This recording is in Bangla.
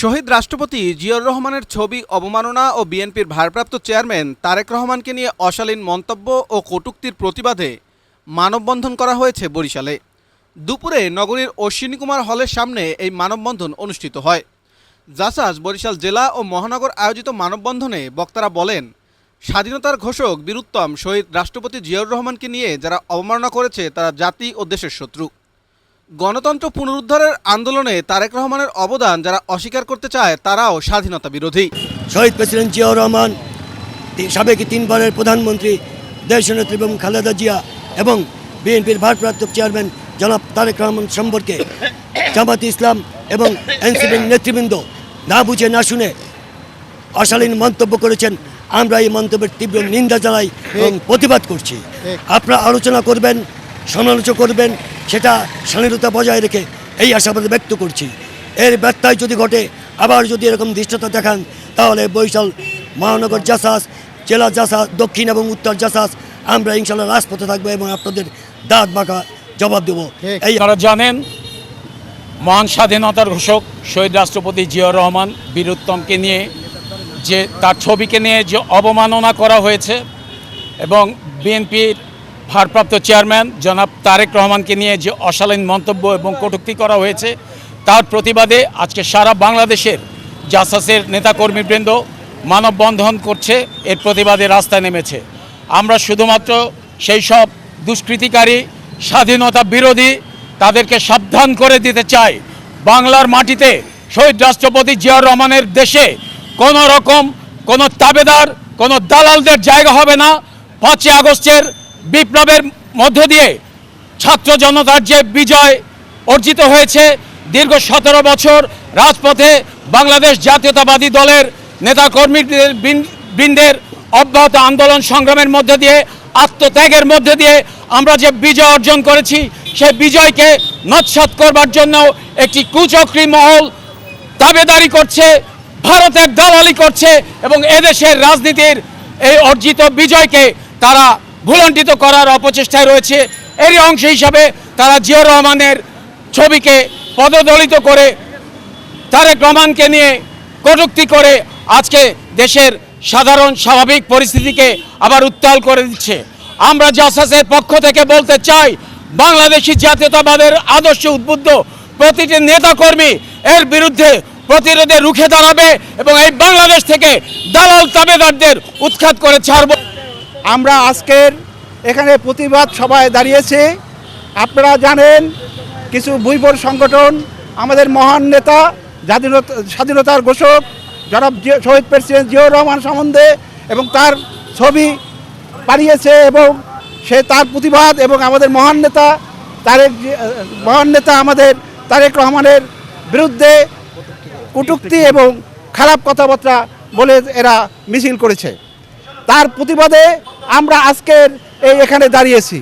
শহীদ রাষ্ট্রপতি জিয়াউর রহমানের ছবি অবমাননা ও বিএনপির ভারপ্রাপ্ত চেয়ারম্যান তারেক রহমানকে নিয়ে অশালীন মন্তব্য ও কটূক্তির প্রতিবাদে মানববন্ধন করা হয়েছে বরিশালে। দুপুরে নগরীর অশ্বিনী কুমার হলের সামনে এই মানববন্ধন অনুষ্ঠিত হয়। জাসাজ বরিশাল জেলা ও মহানগর আয়োজিত মানববন্ধনে বক্তারা বলেন, স্বাধীনতার ঘোষক বীরুত্তম শহীদ রাষ্ট্রপতি জিয়াউর রহমানকে নিয়ে যারা অবমাননা করেছে তারা জাতি ও দেশের শত্রু। গণতন্ত্র পুনরুদ্ধারের আন্দোলনে তারেক রহমানের অবদান যারা অস্বীকার করতে চায় তারাও স্বাধীনতা বিরোধী। শহীদ প্রেসিডেন্ট জিয়াউর রহমান সাবেক তিনবারের প্রধানমন্ত্রী দেশনেত্রী এবং খালেদা জিয়া এবং বিএনপির ভারপ্রাপ্ত চেয়ারম্যান জনাব তারেক রহমান সম্পর্কে জামাত ইসলাম এবং এনসিপির নেতৃবৃন্দ না বুঝে না শুনে অশালীন মন্তব্য করেছেন। আমরা এই মন্তব্যের তীব্র নিন্দা জানাই এবং প্রতিবাদ করছি। আপনারা আলোচনা করবেন সমালোচনা করবেন সেটা স্বাধীনতা বজায় রেখে এই আশাবাদ ব্যক্ত করছি। এর ব্যর্থায় যদি ঘটে আবার যদি এরকম দৃষ্টতা দেখান তাহলে বরিশাল মহানগর জাসাস জেলা জাসাস দক্ষিণ এবং উত্তর জাসাস আমরা ইনশাল্লাহ রাজপথে থাকব এবং আপনাদের দাঁত বাঁকা জবাব দেবো। এই আপনারা জানেন মহান স্বাধীনতার ঘোষক শহীদ রাষ্ট্রপতি জিয়াউর রহমান বীরুত্তমকে নিয়ে যে তার ছবিকে নিয়ে যে অবমাননা করা হয়েছে এবং বিএনপির ভারপ্রাপ্ত চেয়ারম্যান জনাব তারেক রহমানকে নিয়ে যে অশালীন মন্তব্য এবং কটুক্তি করা হয়েছে, তার প্রতিবাদে আজকে সারা বাংলাদেশের জাসাসের নেতাকর্মীবৃন্দ মানববন্ধন করছে, এর প্রতিবাদে রাস্তায় নেমেছে। আমরা শুধুমাত্র সেই সব দুষ্কৃতিকারী, স্বাধীনতা বিরোধী, তাদেরকে সাবধান করে দিতে চাই। বাংলার মাটিতে শহীদ রাষ্ট্রপতি জিয়াউর রহমানের দেশে কোনো রকম কোনো তাবেদার, কোনো দালালদের জায়গা হবে না। পাঁচই আগস্টের বিপ্লবের মধ্য দিয়ে ছাত্র জনতার যে বিজয় অর্জিত হয়েছে দীর্ঘ সতেরো বছর রাজপথে বাংলাদেশ জাতীয়তাবাদী দলের নেতাকর্মীদের বৃন- বৃন্দের অব্যাহত আন্দোলন সংগ্রামের মধ্যে দিয়ে, আত্মত্যাগের মধ্যে দিয়ে আমরা যে বিজয় অর্জন করেছি, সেই বিজয়কে নৎসাত করবার জন্য একটি কুচক্রী মহল দাবেদারি করছে ভারতের দালালি করছে এবং এদেশের রাজনীতির এই অর্জিত বিজয়কে তারা ভুলণ্ঠিত করার অপচেষ্টায় রয়েছে। এরই অংশ হিসাবে তারা জিয়াউর রহমানের ছবিকে পদদলিত করে তারেক রহমানকে নিয়ে কটূক্তি করে আজকে দেশের সাধারণ স্বাভাবিক পরিস্থিতিকে আবার উত্তাল করে দিচ্ছে। আমরা জাসাসের পক্ষ থেকে বলতে চাই, বাংলাদেশি জাতীয়তাবাদের আদর্শ উদ্বুদ্ধ প্রতিটি নেতাকর্মী এর বিরুদ্ধে প্রতিরোধে রুখে দাঁড়াবে এবং এই বাংলাদেশ থেকে দালাল তাবেদারদের উৎখাত করে ছাড়ব। আমরা আজকের এখানে প্রতিবাদ সভায় দাঁড়িয়েছি। আপনারা জানেন, কিছু বৈবর সংগঠন, আমাদের মহান নেতা স্বাধীনতা স্বাধীনতার ঘোষক, জনাব শহীদ প্রেসিডেন্ট জিয়াউর রহমান সম্বন্ধে এবং তার ছবি পাঠিয়েছে এবং সে তার প্রতিবাদ এবং আমাদের মহান নেতা তারেক মহান নেতা আমাদের তারেক রহমানের বিরুদ্ধে কটূক্তি এবং খারাপ কথাবার্তা বলে এরা মিছিল করেছে। তার প্রতিবাদে আমরা আজকের এই এখানে দাঁড়িয়েছি।